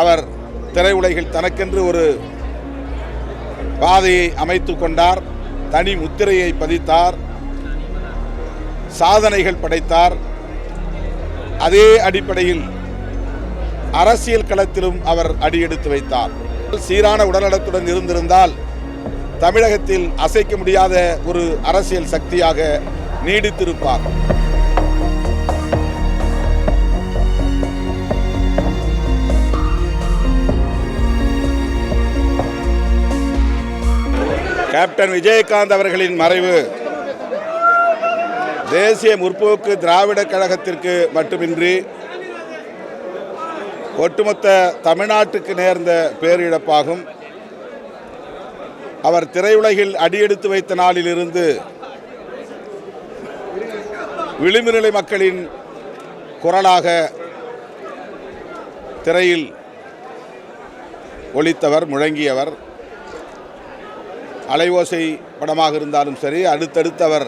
அவர் திரையுலகில் தனக்கென்று ஒரு பாதையை அமைத்து கொண்டார் தனி முத்திரையை பதித்தார் சாதனைகள் படைத்தார். அதே அடிப்படையில் அரசியல் களத்திலும் அவர் அடியெடுத்து வைத்தார். சீரான உடல்நலத்துடன் இருந்திருந்தால் தமிழகத்தில் அசைக்க முடியாத ஒரு அரசியல் சக்தியாக நீடித்திருப்பார். கேப்டன் விஜயகாந்த் அவர்களின் மறைவு. தேசிய முற்போக்கு திராவிட கழகத்திற்கு மட்டுமின்றி ஒட்டுமொத்த தமிழ்நாட்டுக்கு நேர்ந்த பேரிழப்பாகும். அவர் திரையுலகில் அடியெடுத்து வைத்த நாளிலிருந்து விளிம்புநிலை மக்களின் குரலாக திரையில் ஒலித்தவர் முழங்கியவர். அலைவோசை படமாக இருந்தாலும் சரி அடுத்தடுத்தவர்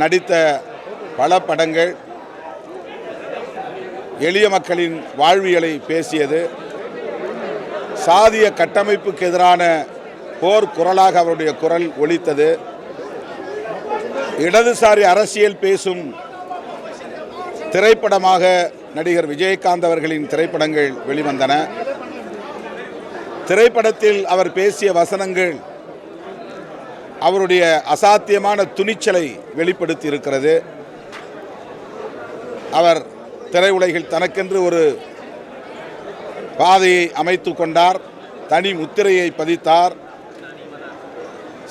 நடித்த பல படங்கள் எளிய மக்களின் வாழ்வியலை பேசியது. சாதிய கட்டமைப்புக்கு எதிரான போர் குரலாக அவருடைய குரல் ஒலித்தது. இடதுசாரி அரசியல் பேசும் திரைப்படமாக நடிகர் விஜயகாந்த் அவர்களின் திரைப்படங்கள் வெளிவந்தன. திரைப்படத்தில் அவர் பேசிய வசனங்கள் அவருடைய அசாத்தியமான துணிச்சலை வெளிப்படுத்தி இருக்கிறது அவர் திரையுலகில் தனக்கென்று ஒரு பாதையை அமைத்து கொண்டார் தனி முத்திரையை பதித்தார்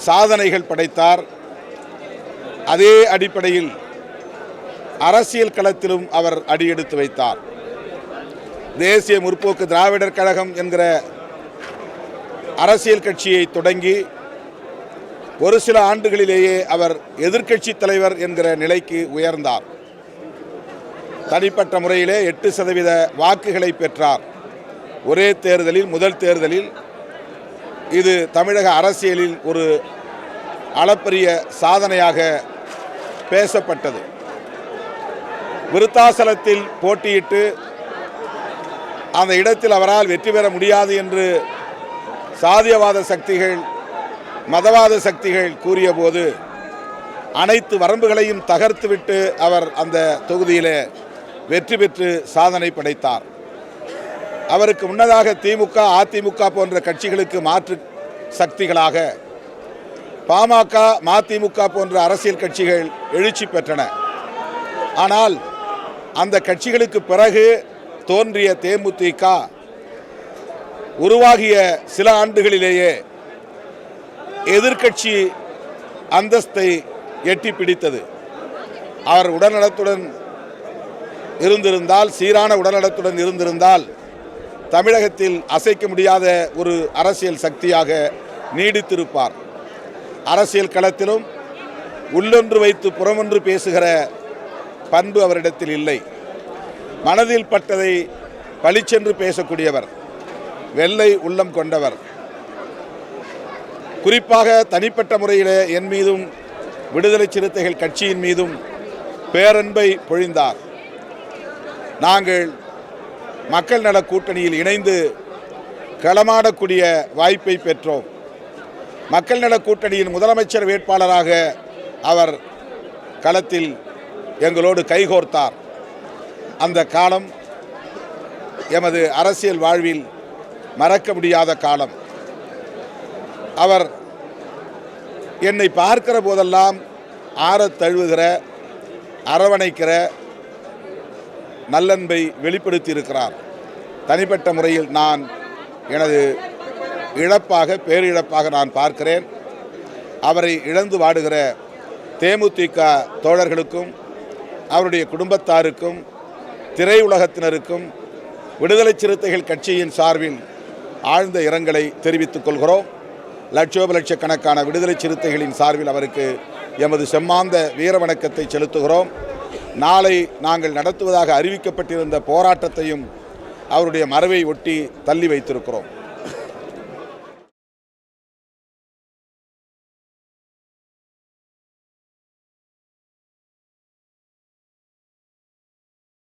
சாதனைகள் படைத்தார். அதே அடிப்படையில் அரசியல் களத்திலும் அவர் அடியெடுத்து வைத்தார். தேசிய முற்போக்கு திராவிடர் கழகம் என்கிற அரசியல் கட்சியை தொடங்கி ஒரு சில ஆண்டுகளிலேயே அவர் எதிர்க்கட்சி தலைவர் என்கிற நிலைக்கு உயர்ந்தார். தனிப்பட்ட முறையிலே எட்டு சதவீத வாக்குகளை பெற்றார். ஒரே தேர்தலில் முதல் தேர்தலில் இது தமிழக அரசியலில் ஒரு அளப்பரிய சாதனையாக பேசப்பட்டது. விருத்தாசலத்தில் போட்டியிட்டு அந்த இடத்தில் அவரால் வெற்றி பெற முடியாது என்று சாதியவாத சக்திகள் மதவாத சக்திகள் கூறியபோது அனைத்து வரம்புகளையும் தகர்த்துவிட்டு அவர் அந்த தொகுதியில் வெற்றி பெற்று சாதனை படைத்தார். அவருக்கு முன்னதாக திமுக அதிமுக போன்ற கட்சிகளுக்கு மாற்று சக்திகளாக பாமக மதிமுக போன்ற அரசியல் கட்சிகள் எழுச்சி பெற்றன. ஆனால் அந்த கட்சிகளுக்கு பிறகு தோன்றிய தேமுதிக உருவாகிய சில ஆண்டுகளிலேயே எதிர்க்கட்சி அந்தஸ்தை எட்டி பிடித்தது. அவர் உடல்நலத்துடன் இருந்திருந்தால் சீரான உடல்நலத்துடன் இருந்திருந்தால் தமிழகத்தில் அசைக்க முடியாத ஒரு அரசியல் சக்தியாக நீடித்திருப்பார். அரசியல் களத்திலும் உள்ளொன்று வைத்து புறமொன்று பேசுகிற பண்பு அவரிடத்தில் இல்லை. மனதில் பட்டதை பளிச்சென்று பேசக்கூடியவர். வெள்ளை உள்ளம் கொண்டவர். குறிப்பாக தனிப்பட்ட முறையில் என் மீதும் விடுதலை சிறுத்தைகள் கட்சியின் மீதும் பேரன்பை பொழிந்தார். நாங்கள் மக்கள் நல கூட்டணியில் இணைந்து களமாடக்கூடிய வாய்ப்பை பெற்றோம். மக்கள் நல கூட்டணியின் முதலமைச்சர் வேட்பாளராக அவர் களத்தில் எங்களோடு கைகோர்த்தார். அந்த காலம் எமது அரசியல் வாழ்வில் மறக்க முடியாத காலம். அவர் என்னை பார்க்கிற போதெல்லாம் ஆறத் தழுவுகிற அரவணைக்கிற நல்லன்பை வெளிப்படுத்தி இருக்கிறார் தனிப்பட்ட முறையில் நான் எனது இழப்பாக பேரிழப்பாக நான் பார்க்கிறேன். அவரை இழந்து வாடுகிற தேமுதிக தோழர்களுக்கும் அவருடைய குடும்பத்தாருக்கும் திரையுலகத்தினருக்கும் விடுதலை சிறுத்தைகள் கட்சியின் சார்பில் ஆழ்ந்த இரங்கலை தெரிவித்துக் கொள்கிறோம். லட்சோப லட்சக்கணக்கான விடுதலை சிறுத்தைகளின் சார்பில் அவருக்கு எமது செம்மாந்த வீரவணக்கத்தை செலுத்துகிறோம். நாளை நாங்கள் நடத்துவதாக அறிவிக்கப்பட்டிருந்த போராட்டத்தையும் அவருடைய மறைவை ஒட்டி தள்ளி வைத்திருக்கிறோம்.